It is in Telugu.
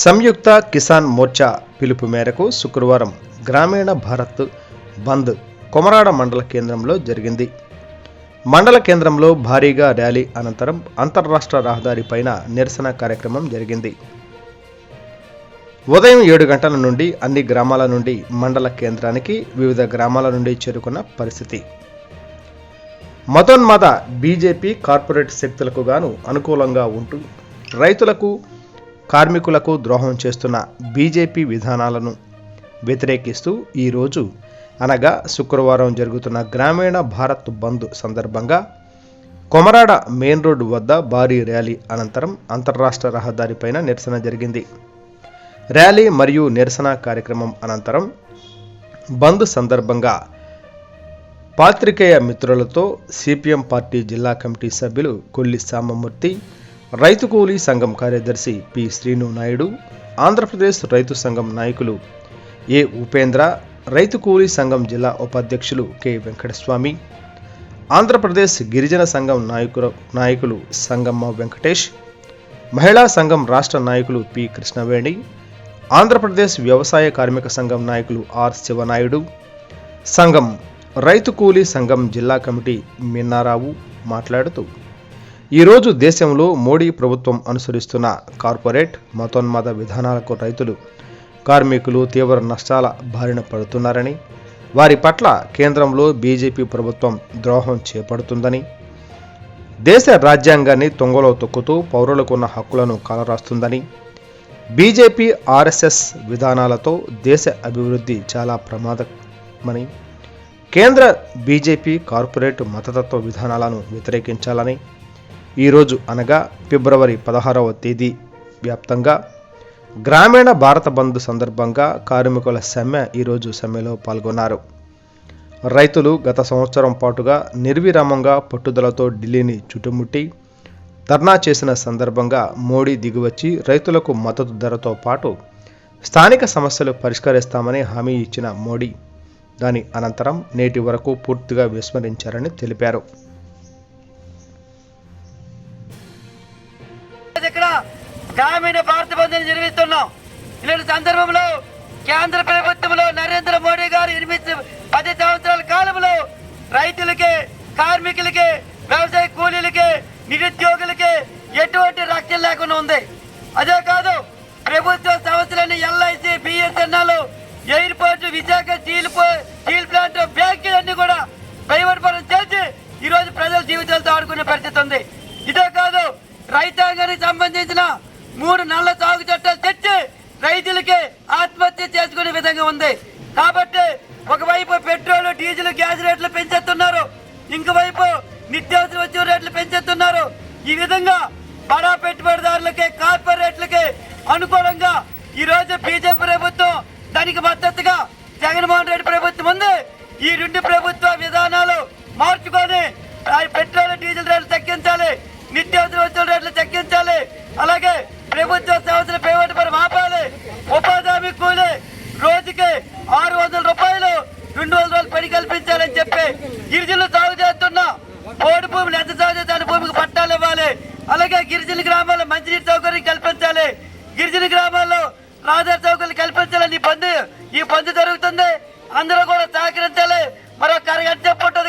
సంయుక్త కిసాన్ మోర్చా పిలుపు మేరకు శుక్రవారం గ్రామీణ భారత్ బంద్ కొమరాడ మండల కేంద్రంలో జరిగింది. మండల కేంద్రంలో భారీగా ర్యాలీ అనంతరం అంతర్రాష్ట్ర రహదారి పైన నిరసన కార్యక్రమం జరిగింది. ఉదయం ఏడు గంటల నుండి అన్ని గ్రామాల నుండి మండల కేంద్రానికి వివిధ గ్రామాల నుండి చేరుకున్న పరిస్థితి. మతోన్మాద బీజేపీ కార్పొరేట్ శక్తులకు గాను అనుకూలంగా ఉంటూ రైతులకు కార్మికులకు ద్రోహం చేస్తున్న బీజేపీ విధానాలను వ్యతిరేకిస్తూ ఈరోజు అనగా శుక్రవారం జరుగుతున్న గ్రామీణ భారత్ బంద్ సందర్భంగా కొమరాడ మెయిన్ రోడ్డు వద్ద భారీ ర్యాలీ అనంతరం అంతర్రాష్ట్ర రహదారిపైన నిరసన జరిగింది. ర్యాలీ మరియు నిరసన కార్యక్రమం అనంతరం బంద్ సందర్భంగా పాత్రికేయ మిత్రులతో సిపిఎం పార్టీ జిల్లా కమిటీ సభ్యులు కొల్లి సామమూర్తి రైతు కూలీ సంఘం కార్యదర్శి పి శ్రీను నాయుడు ఆంధ్రప్రదేశ్ రైతు సంఘం నాయకులు ఏ ఉపేంద్ర రైతు కూలీ సంఘం జిల్లా ఉపాధ్యక్షులు కె వెంకటస్వామి ఆంధ్రప్రదేశ్ గిరిజన సంఘం నాయకుల నాయకులు సంగమ్మ వెంకటేష్ మహిళా సంఘం రాష్ట్ర నాయకులు పి కృష్ణవేణి ఆంధ్రప్రదేశ్ వ్యవసాయ కార్మిక సంఘం నాయకులు ఆర్ శివనాయుడు సంఘం రైతు కూలీ సంఘం జిల్లా కమిటీ మిన్నారావు మాట్లాడుతూ ఈరోజు దేశంలో మోడీ ప్రభుత్వం అనుసరిస్తున్న కార్పొరేట్ మతోన్మాద విధానాలకు రైతులు కార్మికులు తీవ్ర నష్టాల బారిన పడుతున్నారని వారి పట్ల కేంద్రంలో బీజేపీ ప్రభుత్వం ద్రోహం చేపడుతుందని దేశ రాజ్యాంగాన్ని తొంగలో తొక్కుతూ పౌరులకున్న హక్కులను కాలరాస్తుందని బీజేపీ ఆర్ఎస్ఎస్ విధానాలతో దేశ అభివృద్ధి చాలా ప్రమాదమని కేంద్ర బీజేపీ కార్పొరేట్ మతతత్వ విధానాలను వ్యతిరేకించాలని ఈరోజు అనగా ఫిబ్రవరి పదహారవ తేదీ వ్యాప్తంగా గ్రామీణ భారత బంద్ సందర్భంగా కార్మికుల సమ్మె ఈరోజు సమ్మెలో పాల్గొన్నారు. రైతులు గత సంవత్సరం పాటుగా నిర్విరామంగా పట్టుదలతో ఢిల్లీని చుట్టుముట్టి ధర్నా చేసిన సందర్భంగా మోడీ దిగివచ్చి రైతులకు మద్దతు ధరతో పాటు స్థానిక సమస్యలు పరిష్కరిస్తామని హామీ ఇచ్చిన మోడీ దాని అనంతరం నేటి వరకు పూర్తిగా విస్మరించారని తెలిపారు. గ్రామీణ భారత బంధుని నిర్మిస్తున్నాం. ఇలాంటి సందర్భంలో కేంద్ర ప్రభుత్వంలో నరేంద్ర మోడీ గారు ఎనిమిది పది సంవత్సరాల కాలంలో రైతులకి కార్మికులకి వ్యవసాయ కూలీలకి నిరుద్యోగులకి ఎటువంటి రక్షణ లేకుండా ఉంది. అదే కాదు ప్రభుత్వ సంస్థలన్నీ LIC BSNL airport Visakha steel steel plant బ్యాంకులన్నీ కూడా ప్రైవేట్ పరం చేసి ఈరోజు ప్రజల జీవితాలతో ఆడుకునే పరిస్థితి ఉంది. ఇదే కాదు రైతాంగానికి సంబంధించిన మూడు నల్ల సాగు చట్టాలు తెచ్చి రైతులకి ఆత్మహత్య చేసుకునే విధంగా ఉంది. కాబట్టి ఒకవైపు పెట్రోల్ డీజిల్ గ్యాస్ రేట్లు పెంచేస్తున్నారు. ఇంకోవైపు నిత్యావసర వచ్చే రేట్లు పెంచేస్తున్నారు. ఈ విధంగా బడా పెట్టుబడిదారులకి కార్పొరేట్లకి అనుకూలంగా ఈ రోజు బీజేపీ ప్రభుత్వం దానికి మద్దతుగా జగన్మోహన్ రెడ్డి ప్రభుత్వం ఉంది. ఈ రెండు ప్రభుత్వ విధానాలు మార్చుకొని ఆ పెట్రోల్ డీజిల్ రేట్లు తగ్గించాలి నిత్యావసర వస్తువుల రేట్లు తగ్గించాలి అలాగే ప్రభుత్వ సంస్థల ప్రైవేట్ పరం ఆపాలి ఉపాధి హామీ కూలి రోజుకి ఆరు వందల రూపాయలు రెండు వందల రూపాయలు పని కల్పించాలని చెప్పి గిరిజనులు సాగు చేస్తున్న ఓడి భూములు ఎంత సాగు చేస్తే దాని భూమికి పట్టాలు ఇవ్వాలి. అలాగే గిరిజన గ్రామాల్లో మంచినీటి సౌకర్యం కల్పించాలి. గిరిజన గ్రామాల్లో రహదారి సౌకర్యం కల్పించాలని ఈ బంద్ ఈ బంద్ జరుగుతుంది. అందరూ కూడా సహకరించాలి. మరొక అరగంట చెప్పట్టు